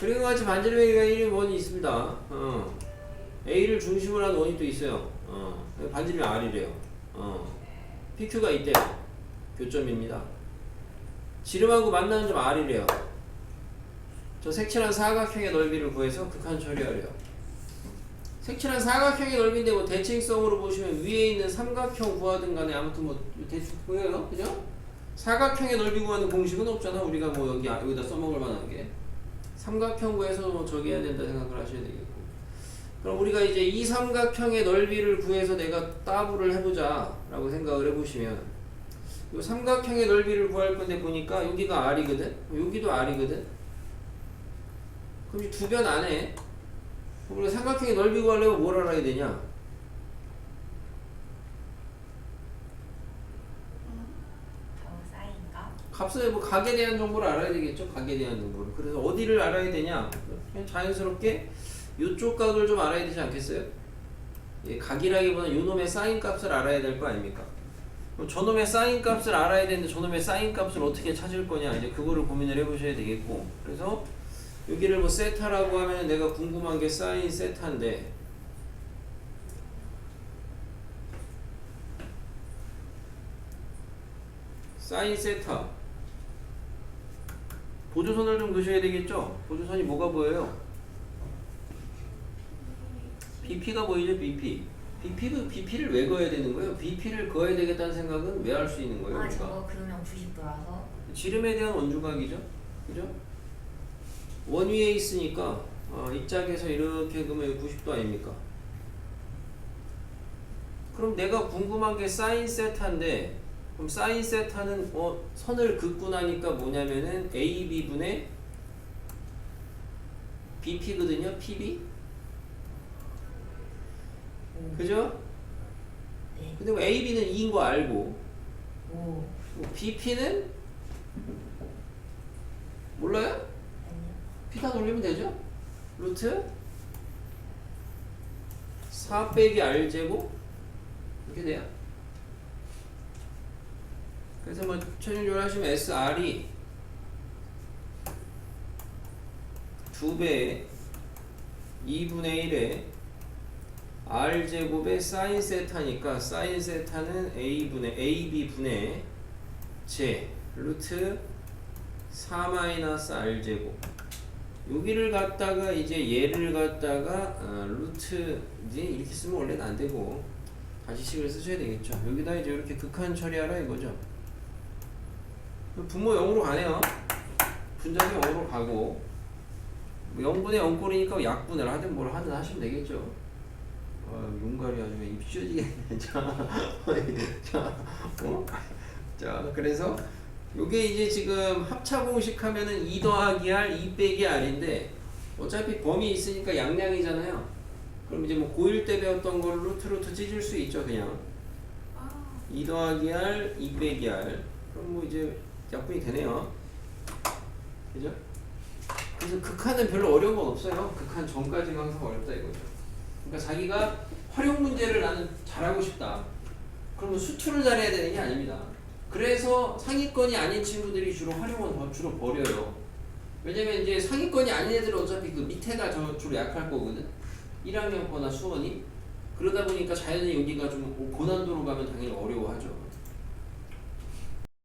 그리고 같이 반지름의 이름이 원이 있습니다. 어. A를 중심으로 한 원이 또 있어요. 어. 반지름이 R이래요. 어. PQ가 있대요. 교점입니다. 지름하고 만나는 점 R이래요. 저 색칠한 사각형의 넓이를 구해서 극한 처리하래요. 색칠한 사각형의 넓이인데 뭐 대칭성으로 보시면 위에 있는 삼각형 구하든 간에 아무튼 뭐 대충 보여요. 그죠? 사각형의 넓이 구하는 공식은 없잖아. 우리가 뭐 여기 여기다 써먹을 만한 게. 삼각형 구해서 뭐 저기 해야 된다 생각을 하셔야 되겠고. 그럼 우리가 이제 이 삼각형의 넓이를 구해서 내가 따블을 해보자 라고 생각을 해보시면 이 삼각형의 넓이를 구할 건데 보니까 여기가 R이거든? 여기도 R이거든? 그럼 이 두 변 안에 우리가 삼각형의 넓이 구하려면 뭘 알아야 되냐 저 사이인가? 값을 뭐 각에 대한 정보를 알아야 되겠죠? 각에 대한 정보를. 그래서 어디를 알아야 되냐? 그냥 자연스럽게 이쪽 각을 좀 알아야 되지 않겠어요? 예, 각이라기보다는 요놈의 사인 값을 알아야 될 거 아닙니까? 그럼 저놈의 사인 값을 알아야 되는데 저놈의 사인 값을 어떻게 찾을 거냐? 이제 그거를 고민을 해보셔야 되겠고. 그래서 여기를 뭐 세타라고 하면 내가 궁금한 게 사인 세타인데 사인 세타 보조선을 좀 그셔야 되겠죠? 보조선이 뭐가 보여요? BP가 보이죠? BP. BP도 BP를 왜 그어야 되는 거예요? BP를 그어야 되겠다는 생각은 왜 할 수 있는 거예요? 아 우리가? 저거 그러면 90도라서 지름에 대한 원주각이죠. 그죠? 원 위에 있으니까 어, 이 짝에서 이렇게 그러면 90도 아닙니까? 그럼 내가 궁금한 게 사인 세타인데 그럼 사인 세타는 어, 선을 긋고 나니까 뭐냐면은 AB분의 BP거든요. PB. 그죠? 네. 근데 뭐 AB는 2인 거 알고 오 BP는 몰라요? 아니요 피다 돌리면 되죠? 루트 4 빼기 r제곱 이렇게 돼요. 그래서 뭐 최종적으로 하시면 SR이 2배 2분의 1에 r제곱의 사인 세타니까 사인 세타는 a분의 ab분의 제 루트 4 마이너스 r제곱 여기를 갖다가 이제 얘를 갖다가 어, 루트 이제 이렇게 쓰면 원래는 안 되고 다시 식을 쓰셔야 되겠죠. 여기다 이제 이렇게 극한 처리하라 이거죠. 분모 0으로 가네요. 분자기 0으로 가고 뭐 0분의 0꼴이니까 약분을 하든 뭘 하든 하시면 되겠죠. 어, 용가리 아주 입 찢어지겠네. 자, 자, 어? 자, 그래서 요게 이제 지금 합차 공식 하면은 2 더하기 R, 2 빼기 R인데 어차피 범위 있으니까 양량이잖아요. 그럼 이제 뭐 고1 때 배웠던 걸 루트 루트 찢을 수 있죠, 그냥. 2 더하기 R, 2 빼기 R. 그럼 뭐 이제 약분이 되네요. 그죠? 그래서 극한은 별로 어려운 건 없어요. 극한 전까지가 항상 어렵다 이거죠. 그러니까 자기가 활용 문제를 나는 잘하고 싶다. 그러면 수투를 잘해야 되는 게 아닙니다. 그래서 상위권이 아닌 친구들이 주로 활용은 더 주로 버려요. 왜냐면 이제 상위권이 아닌 애들은 어차피 그 밑에가 저 주로 약할 거거든. 1학년 거나 수원이. 그러다 보니까 자연히 여기가 좀 고난도로 가면 당연히 어려워하죠.